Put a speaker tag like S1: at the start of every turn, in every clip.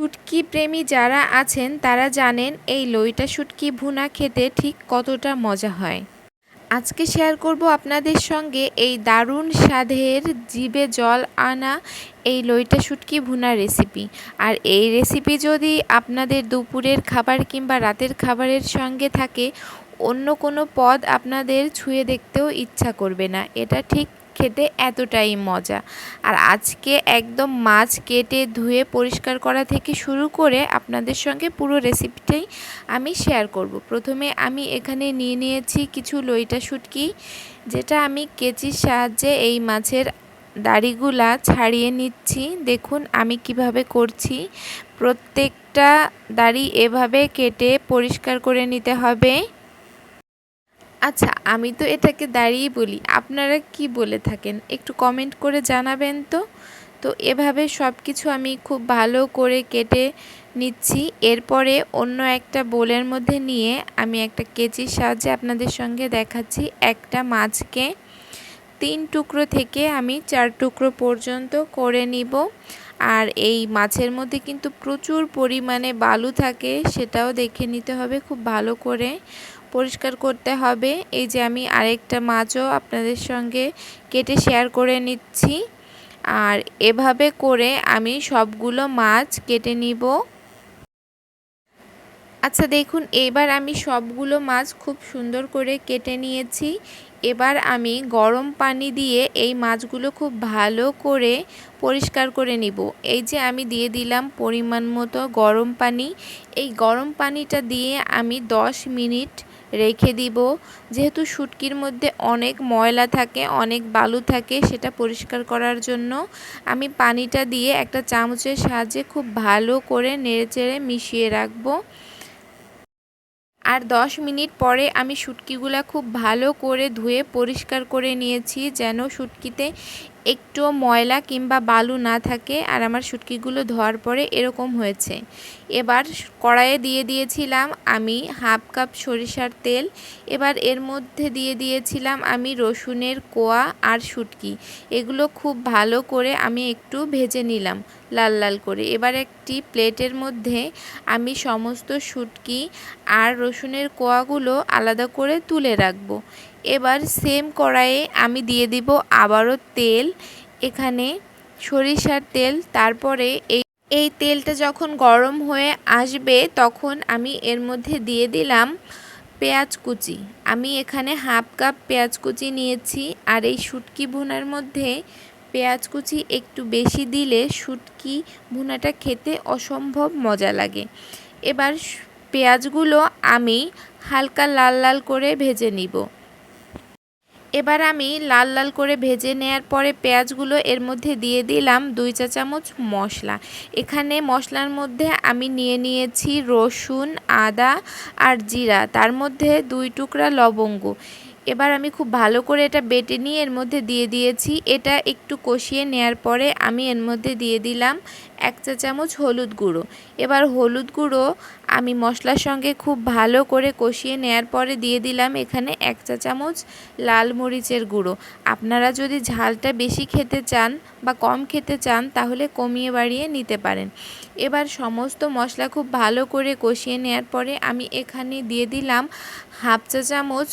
S1: শুটকি প্রেমী যারা আছেন, তারা জানেন এই লইটা শুটকি ভুনা খেতে ঠিক কতটা মজা হয়। আজকে শেয়ার করব আপনাদের সঙ্গে এই দারুণ স্বাদের জিবে জল আনা এই লইটা শুটকি ভুনা রেসিপি। আর এই রেসিপি যদি আপনাদের দুপুরের খাবার কিংবা রাতের খাবারের সঙ্গে থাকে, অন্য কোনো পদ আপনাদের ছুঁয়ে দেখতেও ইচ্ছা করবে না। এটা ঠিক খেতে এতটাই মজা। আর আজকে একদম মাছ কেটে ধুয়ে পরিষ্কার করা থেকে শুরু করে আপনাদের সঙ্গে পুরো রেসিপিটাই আমি শেয়ার করব। প্রথমে আমি এখানে নিয়ে নিয়েছি কিছু লইটা শুটকি, যেটা আমি কেচির সাহায্যে এই মাছের দাড়িগুলা ছাড়িয়ে নিচ্ছি। দেখুন আমি কীভাবে করছি। প্রত্যেকটা দাড়ি এভাবে কেটে পরিষ্কার করে নিতে হবে। আচ্ছা আমি তো এটাকে দাঁড়িয়ে বলি, আপনারা কি বলে থাকেন? একটু কমেন্ট করে জানাবেন তো? তো এভাবে সব কিছু আমি খুব ভালো করে কেটে নিচ্ছি। এরপরে অন্য একটা বোলের মধ্যে নিয়ে আমি একটা কেচির সাহায্যে আপনাদের সঙ্গে দেখাচ্ছি। একটা মাছকে তিন টুকরো থেকে আমি চার টুকরো পর্যন্ত করে নিব। আর এই মাছের মধ্যে কিন্তু প্রচুর পরিমাণে বালু থাকে, সেটাও দেখে নিতে হবে খুব ভালো করে। পরিষ্কার করতে হবে। এই যে আমি আরেকটা মাছও আপনাদের সঙ্গে কেটে শেয়ার করে নিচ্ছি। আর এভাবে করে আমি সবগুলো মাছ কেটে নিব। আচ্ছা দেখুন, এবার আমি সবগুলো মাছ খুব সুন্দর করে কেটে নিয়েছি। এবার আমি গরম পানি দিয়ে এই মাছগুলো খুব ভালো করে পরিষ্কার করে নিব। এই যে আমি দিয়ে দিলাম পরিমাণ মতো গরম পানি। এই গরম পানিটা দিয়ে আমি 10 মিনিট রেখে দিব। যেহেতু শুটকির মধ্যে অনেক ময়লা থাকে, অনেক বালু থাকে, সেটা পরিষ্কার করার জন্য আমি পানিটা দিয়ে একটা চামচের সাহায্যে খুব ভালো করে নেড়েচেড়ে মিশিয়ে রাখব। আর 10 মিনিট পরে আমি শুটকিগুলা খুব ভালো করে ধুয়ে পরিষ্কার করে নিয়েছি, যেন শুটকিতে একটু ময়লা কিংবা বালু না থাকে আর আমার শুটকিগুলো ধোয়ার পরে এরকম হয়েছে। এবার কড়াইয়ে দিয়ে দিয়েছিলাম আমি হাফ কাপ সরিষার তেল। এবার এর মধ্যে দিয়ে দিয়েছিলাম আমি রসুনের কোয়া আর শুটকি এগুলো খুব ভালো করে আমি একটু ভেজে নিলাম লাল লাল করে। এবার একটি প্লেটের মধ্যে আমি সমস্ত শুটকি আর রসুনের কোয়াগুলো আলাদা করে তুলে রাখব। এবার সেম কড়াইয়ে আমি দিয়ে দিব আবারও তেল, এখানে সরিষার তেল, তারপরে এই এই তেলটা যখন গরম হয়ে আসবে তখন আমি এর মধ্যে দিয়ে দিলাম পেঁয়াজ কুচি। আমি এখানে হাফ কাপ পেঁয়াজ কুচি নিয়েছি, আর এই শুটকি ভুনার মধ্যে পেঁয়াজ কুচি একটু বেশি দিলে শুটকি ভুনাটা খেতে অসম্ভব মজা লাগে। এবার পেঁয়াজগুলো আমি হালকা লাল লাল করে ভেজে নিব। এবার আমি লাল লাল করে ভেজে নেওয়ার পরে পেঁয়াজগুলো এর মধ্যে দিয়ে দিলাম দুই চা চামচ মশলা। এখানে মশলার মধ্যে আমি নিয়ে নিয়েছি রসুন, আদা আর জিরা। তার মধ্যে দুই টুকরা লবঙ্গ। এবার আমি খুব ভালো করে এটা বেটে নিয়ে এর মধ্যে দিয়ে দিয়েছি। এটা একটু কষিয়ে নেয়ার পরে আমি এর মধ্যে দিয়ে দিলাম এক চা চামচ হলুদ গুঁড়ো। এবার হলুদ গুঁড়ো আমি মশলার সঙ্গে খুব ভালো করে কষিয়ে নেয়ার পরে দিয়ে দিলাম এখানে এক চা চামচ লাল মরিচের গুঁড়ো। আপনারা যদি ঝালটা বেশি খেতে চান বা কম খেতে চান তাহলে কমিয়ে বাড়িয়ে নিতে পারেন। এবার সমস্ত মশলা খুব ভালো করে কষিয়ে নেওয়ার পরে আমি এখানে দিয়ে দিলাম হাফ চা চামচ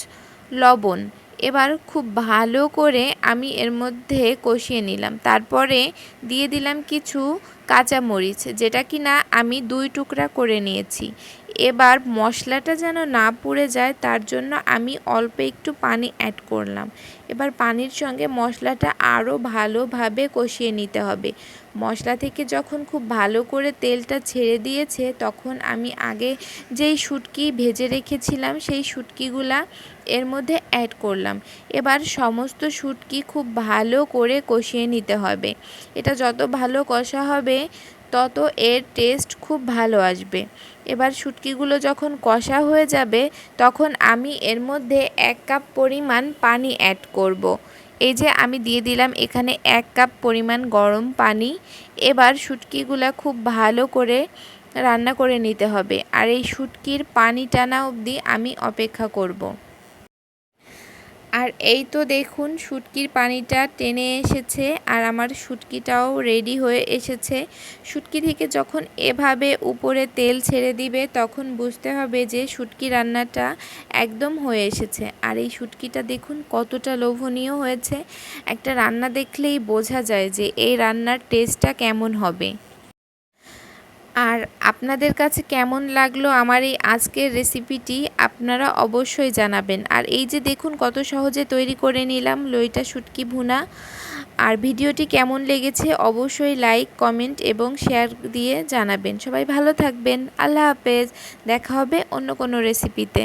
S1: লবণ। এবার খুব ভালো করে আমি এর মধ্যে কষিয়ে নিলাম। তারপরে দিয়ে দিলাম কিছু কাঁচামরিচ, যেটা কি না আমি দুই টুকরা করে নিয়েছি। এবার মশলাটা যেন না পুড়ে যায়, তার জন্য আমি অল্প একটু পানি অ্যাড করলাম। এবার পানির সঙ্গে মশলাটা আরও ভালোভাবে কষিয়ে নিতে হবে। মশলা থেকে যখন খুব ভালো করে তেলটা ছেড়ে দিয়েছে, তখন আমি আগে যেই শুটকি ভেজে রেখেছিলাম, সেই শুটকিগুলা এর মধ্যে অ্যাড করলাম। এবার সমস্ত শুটকি খুব ভালো করে কষিয়ে নিতে হবে। এটা যত ভালো কষা হবে তত এর টেস্ট খুব ভালো আসবে এবার শুটকিগুলো যখন কষা হয়ে যাবে, তখন আমি এর মধ্যে এক কাপ পরিমাণ পানি অ্যাড করব। এই যে আমি দিয়ে দিলাম এখানে এক কাপ পরিমাণ গরম পানি এবার শুটকিগুলো খুব ভালো করে রান্না করে নিতে হবে আর এই শুটকির পানি টানা অবধি আমি অপেক্ষা করব। আর এই তো দেখুন, শুটকির পানিটা টেনে এসেছে আর আমার শুটকিটাও রেডি হয়ে এসেছে। শুটকি থেকে যখন এভাবে উপরে তেল ছেড়ে দিবে, তখন বুঝতে হবে যে শুটকি রান্নাটা একদম হয়ে এসেছে। আর এই শুটকিটা দেখুন কতটা লোভনীয় হয়েছে। একটা রান্না দেখলেই বোঝা যায় যে এই রান্নার টেস্টটা কেমন হবে। আর আপনাদের কাছে কেমন লাগল আমার এই আজকের রেসিপিটি আপনারা অবশ্যই জানাবেন। আর এই যে দেখুন কত সহজে তৈরি করে নিলাম লইটা শুটকি ভুনা। আর ভিডিওটি কেমন লেগেছে অবশ্যই লাইক কমেন্ট এবং শেয়ার দিয়ে জানাবেন। সবাই ভালো থাকবেন। আল্লাহ হাফেজ। দেখা হবে অন্য কোনো রেসিপিতে